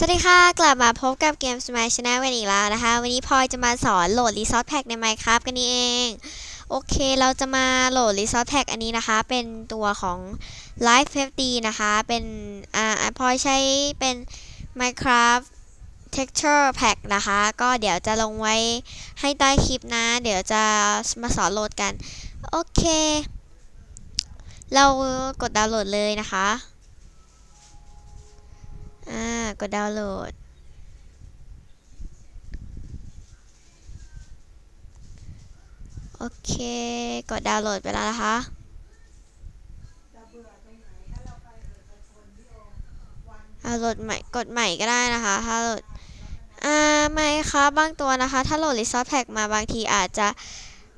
สวัสดีค่ะ กลับมาพบกับเกม Smile Channel กันอีกแล้วนะคะ วันนี้พลอยจะมาสอนโหลด Resource Pack ใน Minecraft กันนี่เอง โอเคเราจะมาโหลด Resource Pack อันนี้นะคะ เป็นตัวของ Life 50นะคะ เป็นอ่าพลอยใช้เป็น Minecraft Texture Pack นะคะ ก็เดี๋ยวจะลงไว้ให้ใต้คลิปนะ เดี๋ยวจะมาสอนโหลดกัน โอเค เรากดดาวน์โหลดเลยนะคะ อ่ากดดาวน์โหลด โอเค กดดาวน์โหลดไปแล้วนะคะเอาโหลดใหม่ กดใหม่ก็ได้นะคะถ้าโหลดอ่าไม่ค่ะบางตัวนะคะ ถ้าโหลด Resource Pack มาบางทีอาจจะ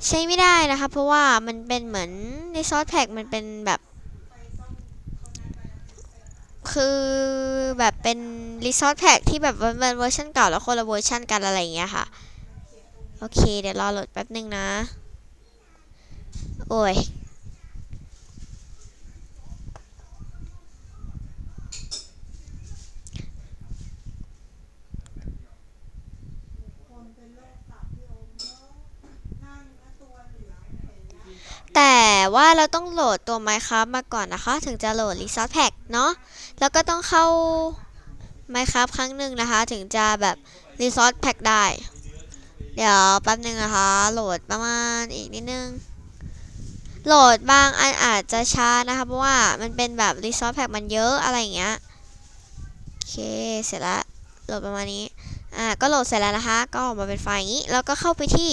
ใช้ไม่ได้นะคะ เพราะว่ามันเป็นเหมือน Resource Pack มันเป็นแบบ คือแบบเป็นรีซอสแพ็กที่แบบมันเป็นเวอร์ชันเก่าแล้วคนละเวอร์ชันกันอะไรอย่างเงี้ยค่ะ โอเค เดี๋ยวรอโหลดแป๊บนึงนะ โอ้ย แต่ว่าเราต้องโหลดตัว Minecraft มาก่อนนะคะ ถึงจะโหลด Resource Pack เนาะแล้วก็ต้องเข้า Minecraft ครั้งหนึ่งนะคะ ถึงจะแบบ Resource Pack ได้ เดี๋ยวแป๊บนึงนะคะ โหลดประมาณอีกนิดนึง โหลดบางอันอาจจะช้านะคะ เพราะว่ามันเป็นแบบ Resource Pack มันเยอะอะไรอย่างเงี้ยโอเคเสร็จแล้วโหลดประมาณนี้อ่าก็โหลดเสร็จแล้วนะคะ ก็ออกมาเป็นไฟล์อย่างนี้ แล้วก็เข้าไปที่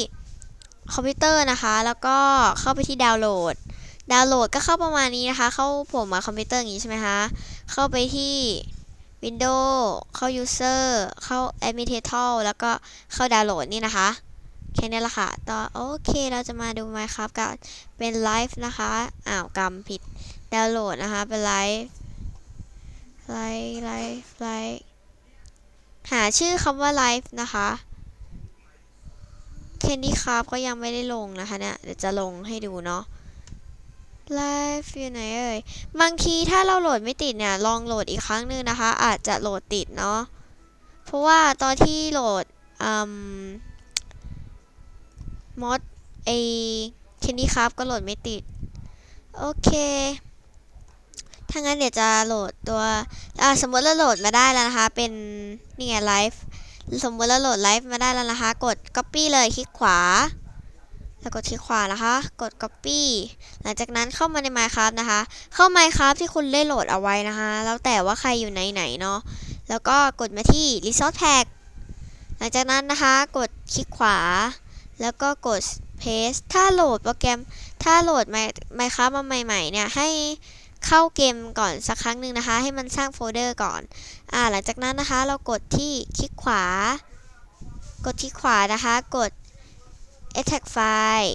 คอมพิวเตอร์นะคะ แล้วก็เข้าไปที่ดาวน์โหลด ดาวน์โหลดก็เข้าประมาณนี้นะคะ เข้าผมมาคอมพิวเตอร์อย่างนี้ใช่ไหมคะ เข้าไปที่ Windows เข้า User เข้า Administrator แล้วก็เข้าดาวน์โหลดนี่นะคะแค่นี้ละค่ะต่อโอเคเราจะมาดู Minecraft กันเป็นไลฟ์นะคะอ้าวกำผิดดาวน์โหลดนะคะเป็นไลฟ์ไลฟ์ไลฟ์ไลฟ์หาชื่อคำว่าไลฟ์นะคะ เคนดี้ครับก็ยังไม่ได้ลงนะคะเนี่ย เดี๋ยวจะลงให้ดูเนาะไลฟ์อยู่ไหนเอ่ย บางทีถ้าเราโหลดไม่ติดเนี่ย ลองโหลดอีกครั้งหนึ่งนะคะ อาจจะโหลดติดเนาะ เพราะว่าตอนที่โหลดอืมมอดไอเคนดี้ครับก็โหลดไม่ติด โอเคถ้างั้นเดี๋ยวจะโหลดตัวอ่าสมมติเราโหลดมาได้แล้วนะคะ เป็น นี่ไงไลฟ์ สมมติเราโหลดไลฟ์มาได้แล้วนะคะ กด copy เลยคลิกขวา แล้วกดคลิกขวานะคะ กด copy หลังจากนั้นเข้ามาใน Minecraft นะคะ เข้า Minecraft ที่คุณได้โหลดเอาไว้นะคะ แล้วแต่ว่าใครอยู่ไหนๆเนาะ แล้วก็กดมาที่ Resource Pack หลังจากนั้นนะคะ กดคลิกขวา แล้วก็กด paste ถ้าโหลดโปรแกรม ถ้าโหลด Minecraft มาใหม่ ๆ เนี่ยให้ เข้าเกมก่อนสักครั้งหนึ่งนะคะ ให้มันสร้างโฟลเดอร์ก่อนอ่าหลังจากนั้นนะคะ เรากดที่คลิกขวา กดที่ขวานะคะ กด attack file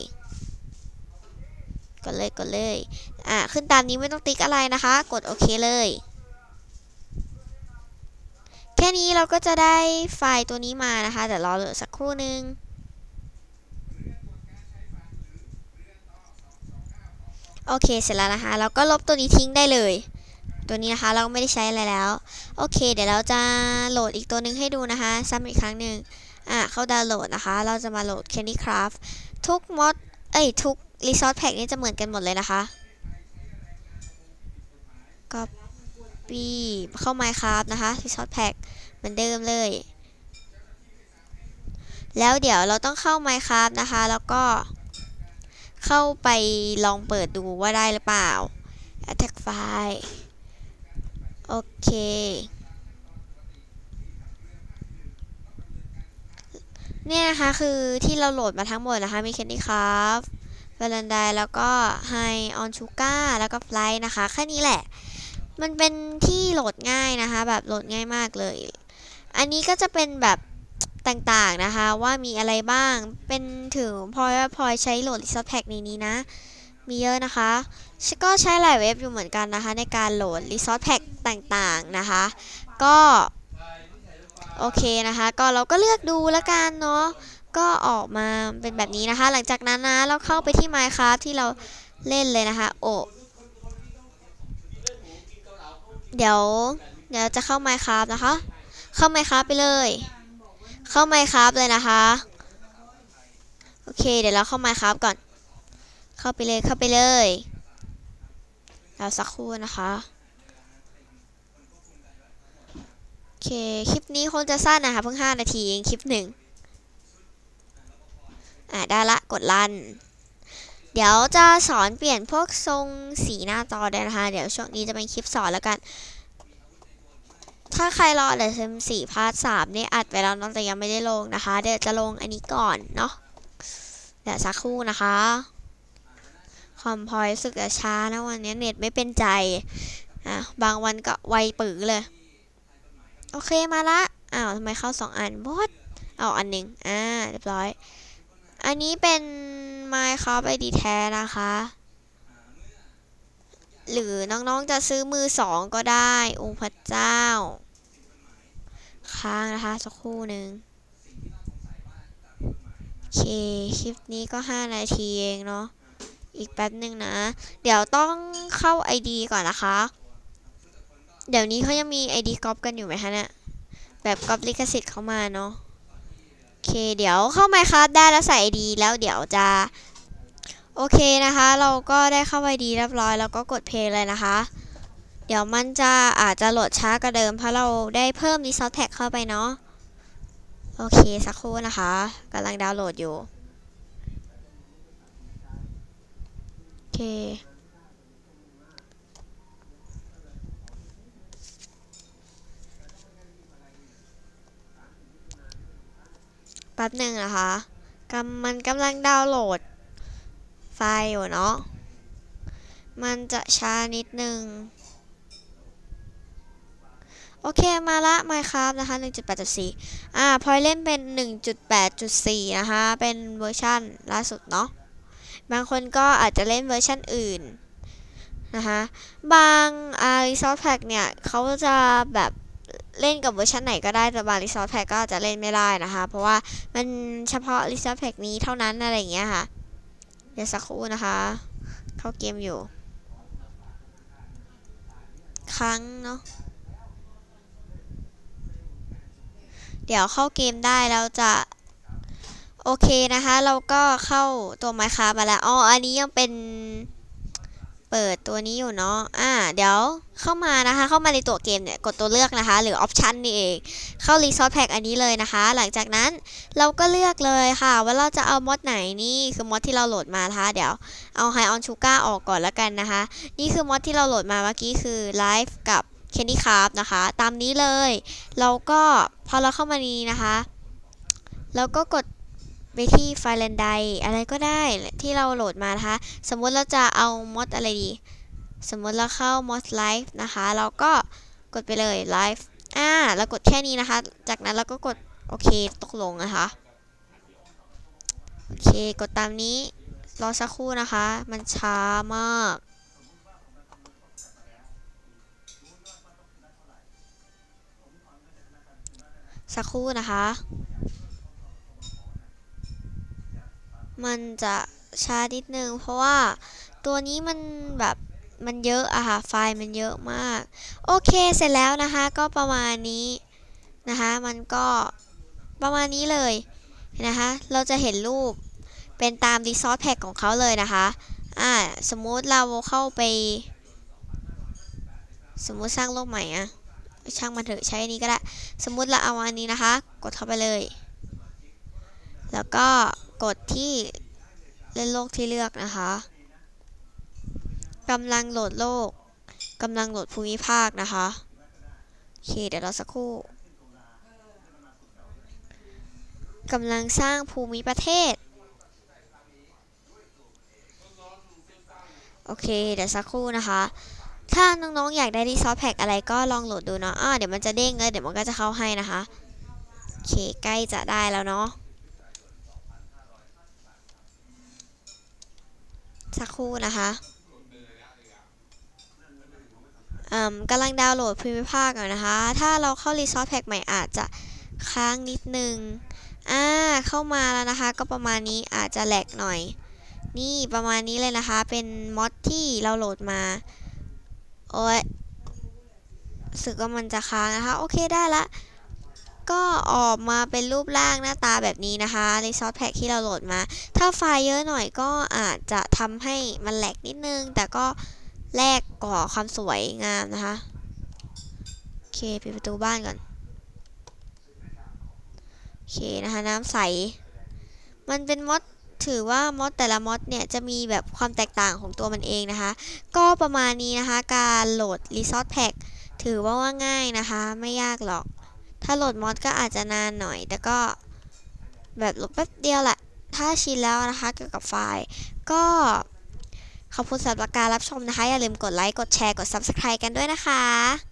กดเลยกดเลยอ่าขึ้นตามนี้ไม่ต้องติ๊กอะไรนะคะ กดโอเคเลยแค่นี้เราก็จะได้ไฟล์ตัวนี้มานะคะเดี๋ยวรอเหลือสักครู่หนึ่ง โอเคเสร็จแล้วนะคะ เราก็ลบตัวนี้ทิ้งได้เลย ตัวนี้นะคะเราไม่ได้ใช้อะไรแล้ว โอเค เดี๋ยวเราจะโหลดอีกตัวหนึ่งให้ดูนะคะซ้ำอีกครั้งหนึ่งอะเข้าดาวน์โหลดนะคะ เราจะมาโหลด Candy Craft ทุกมอดเอ้ยทุก Resource Pack นี่จะเหมือนกันหมดเลยนะคะ Copy เข้า Minecraft นะคะ Resource Pack เหมือนเดิมเลย แล้วเดี๋ยวเราต้องเข้า Minecraft นะคะ แล้วก็ เข้าไปลองเปิดดูว่าได้หรือเปล่า attack file โอเค เนี่ยนะคะคือที่เราโหลดมาทั้งหมดนะคะ มี Candy Craft v a l e n t i n e แล้วก็ High on Sugar แล้วก็ Fly นะคะ แค่นี้แหละ มันเป็นที่โหลดง่ายนะคะ แบบโหลดง่ายมากเลย อันนี้ก็จะเป็นแบบ ต่างๆนะคะ ว่ามีอะไรบ้างเป็นถึงพลอยว่าพลอยใช้โหลด Resource Pack ในนี้นะ มีเยอะนะคะก็ใช้หลายเว็บอยู่เหมือนกันนะคะ ในการโหลด Resource Pack ต่างๆนะคะ ก็โอเคนะคะ ก็เราก็เลือกดูล้วกันเนาะก็ออกมาเป็นแบบนี้นะคะ หลังจากนั้นนะเราเข้าไปที่ Minecraft ที่เราเล่นเลยนะคะ โอ้เดี๋ยวเดี๋ยวจะเข้า Minecraft นะคะ เข้าไมครับไปเลย เข้าไมครับเลยนะคะ โอเค เดี๋ยวเราเข้าไมครับก่อน เข้าไปเลยเข้าไปเลยเราสักครู่นะคะโอเค คลิปนี้คงจะสั้นนะคะเพิ่ง 5 นาทีเองคลิปหนึ่งอ่าได้ละกดลัน เดี๋ยวจะสอนเปลี่ยนพวกทรงสีหน้าจอได้นะคะ เดี๋ยวช่วงนี้จะเป็นคลิปสอนแล้วกัน ถ้าใครรอเดี๋ยวเซมสี่พาร์ทสามนี่อัดไว้แล้วเนอะแต่ยังไม่ได้ลงนะคะ เดี๋ยวจะลงอันนี้ก่อนเนาะเดี๋ยวสักครู่นะคะคอมพอยสึกจะช้านะวันนี้เน็ตไม่เป็นใจอะบางวันก็ไวปือเลย โอเคมาละอ้าวทำไมเข้าสองอันบอสเอาอันหนึ่งอ่าเรียบร้อย อันนี้เป็น Minecraft ID แท้นะคะ หรือน้องๆจะซื้อมือสองก็ได้องค์พระเจ้า ค้างนะคะ สักครู่หนึ่งโอเค คลิปนี้ก็ 5 นาทีเองเนาะอีกแป๊บหนึ่งนะ เดี๋ยวต้องเข้า ID ก่อนนะคะ เดี๋ยวนี้เขายังมี ID ก๊อปกันอยู่ไหมคะเนี่ยแบบก๊อปลิขสิทธิ์เข้ามาเนาะโอเค เดี๋ยวเข้าไมครัได้แล้วใส่ ID แล้วเดี๋ยวจะ อเคนะคะ เราก็ได้เข้า ID เรียบร้อยแล้วก็กดเพลย์เลยนะคะ เดี๋ยวมันจะอาจจะโหลดช้ากว่าเดิม เพราะเราได้เพิ่ม Resource Pack เข้าไปเนาะโอเคสักครู่นะคะกำลังดาวน์โหลดอยู่โอเคแป๊บหนึ่งนะคะกำมันกำลังดาวน์โหลด อยู่เนาะ มันจะช้านิดนึง โอเคมาละ Minecraft นะคะ 1.8.4 อ่า พอยเล่นเป็น 1.8.4 นะคะ เป็นเวอร์ชันล่าสุดเนาะ บางคนก็อาจจะเล่นเวอร์ชันอื่นนะคะบางอา Resource Pack เนี่ยเขาจะแบบเล่นกับเวอร์ชันไหนก็ได้แต่บาง Resource Pack ก็จะเล่นไม่ได้นะคะ เพราะว่ามันเฉพาะ Resource Pack นี้เท่านั้นอะไรอย่างเงี้ยค่ะ เดี๋ยวสักครู่นะคะ เข้าเกมอยู่ ครั้งเนาะ เดี๋ยวเข้าเกมได้แล้วจะ โอเคนะคะ เราก็เข้าตัวไมค์คามาแล้ว อ๋อ อันนี้ยังเป็น เปิดตัวนี้อยู่เนาะ อ่า เดี๋ยวเข้ามานะคะ เข้ามาในตัวเกมเนี่ย กดตัวเลือกนะคะ หรือ Option นี่เอง เข้า Resource Pack อันนี้เลยนะคะ หลังจากนั้นเราก็เลือกเลยค่ะ ว่าเราจะเอามอดไหนนี่คือมอดที่เราโหลดมานะคะ เดี๋ยวเอา High on Sugar ออกก่อนแล้วกันนะคะ นี่คือมอดที่เราโหลดมาเมื่อกี้คือ Live กับ Candy Craft นะคะ ตามนี้เลย เราก็พอเราเข้ามานี้นะคะ เราก็กด ไปที่ไฟล์แลนไดอะไรก็ได้ที่เราโหลดมานะคะ สมมุติเราจะเอามอดอะไรดี สมมติเราเข้ามอดไลฟ์นะคะ เราก็กดไปเลยไลฟ์อ่าเรากดแค่นี้นะคะ จากนั้นเราก็กดโอเคตกลงนะคะ โอเคกดตามนี้ รอสักครู่นะคะ มันช้ามากสักครู่นะคะ มันจะช้านิดนึง เพราะว่าตัวนี้มันแบบมันเยอะอะค่ะ ไฟล์มันเยอะมาก โอเคเสร็จแล้วนะคะ ก็ประมาณนี้นะคะ มันก็ประมาณนี้เลยนะคะ เราจะเห็นรูปเป็นตาม Resource Pack ของเขาเลยนะคะ อ่า สมมุติเราเข้าไป สมมุติสร้างโลกใหม่อะช่างมันเถอะใช้อันนี้ก็ได้ สมมุติเราเอาอันนี้นะคะ กดเข้าไปเลย แล้วก็ กดที่เล่นโลกที่เลือกนะคะกำลังโหลดโลกกำลังโหลดภูมิภาคนะคะโอเคเดี๋ยวเราสักครู่กำลังสร้างภูมิประเทศ โอเค เดี๋ยวสักครู่นะคะ ถ้าน้องๆ อยากได้รีซอสแพ็กอะไรก็ลองโหลดดูเนาะอ่าเดี๋ยวมันจะเด้งเลย เดี๋ยวมันก็จะเข้าให้นะคะ โอเค ใกล้จะได้แล้วเนาะ สักครู่นะคะอืมกำลังดาวน์โหลดภูมิภาคอยู่นะคะ ถ้าเราเข้า Resource Pack ใหม่อาจจะค้างนิดนึง อ่า เข้ามาแล้วนะคะ ก็ประมาณนี้อาจจะแหลกหน่อย นี่ประมาณนี้เลยนะคะ เป็นมอดที่เราโหลดมา โอ้ยสึกว่ามันจะค้างนะคะ โอเคได้ละ ก็ออกมาเป็นรูปร่างหน้าตาแบบนี้นะคะ Resource Pack ที่เราโหลดมา ถ้าไฟล์เยอะหน่อยก็อาจจะทำให้มันแหลกนิดนึง แต่ก็แลกก่อความสวยงามนะคะ โอเคปิดประตูบ้านก่อน โอเคนะคะน้ำใส มันเป็นมอดถือว่ามอดแต่ละมอดเนี่ยจะมีแบบความแตกต่างของตัวมันเองนะคะ ก็ประมาณนี้นะคะ การโหลด Resource Pack ถือว่าว่าง่ายนะคะ ไม่ยากหรอก ถ้าโหลดมอดก็อาจจะนานหน่อย แต่ก็แบบโหลดแป๊บเดียวแหละ ถ้าชินแล้วนะคะเกี่ยวกับไฟล์ ก็ขอบคุณสำหรับการรับชมนะคะ อย่าลืมกดไลค์ กดแชร์ กด Subscribe กันด้วยนะคะ